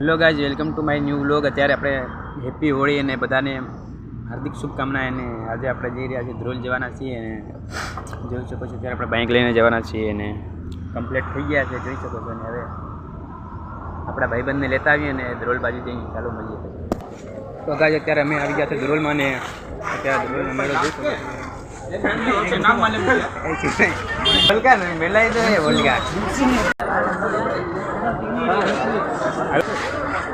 Hello guys welcome to my new vlog અત્યારે આપણે happy Holi અને બધાને હાર્દિક શુભકામના અને આજે આપણે જઈ રહ્યા છીએ ધ્રોલ જવાના છીએ અને જોઈ શકો છો ત્યારે આપણે બાઇક લઈને જવાના છીએ અને કમ્પ્લીટ થઈ ગયા છે જોઈ શકો છો. અને હવે આપણા ભાઈબંધને લેતા આવીએ અને ધ્રોલ બાજુ જઈને ચાલો મળીએ તો ગાઈઝ અત્યારે અમે આવી ગયા છે ધ્રોલમાં અને અત્યારે ધ્રોલ અમારો જોઈ શકો છો. ને મેલાઈ દે બોલકા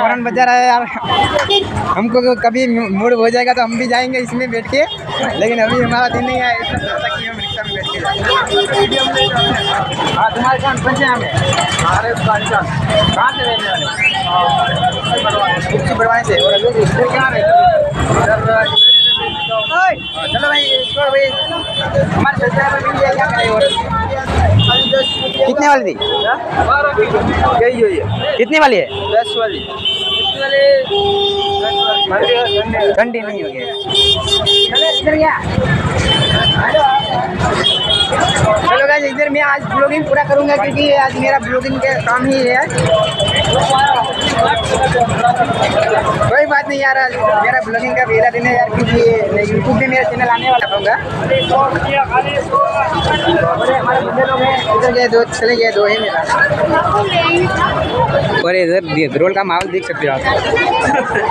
हॉर्न बजा रहा है यार हमको तो कभी मूड हो जाएगा तो हम भी जाएँगे इसमें बैठ के लेकिन अभी हमारा दिन नहीं है कि हम। हाँ चलो भाई भाई हमारे कितने वाली थी? यही जो है। कितने वाली है? दस वाली। ठंडी नहीं हो गया। चलो गाइस इधर मैं आज ब्लॉगिंग पूरा करूँगा क्योंकि आज मेरा ब्लॉगिंग का काम ही है। नहीं यार रहा। मेरा ब्लॉगिंग का मेरा दिन है यार, क्योंकि यूट्यूब भी मेरा चैनल आने वाला होगा। दो, चले गए दो है मेरा। और इधर रोल का माहौल देख सकते हो आप।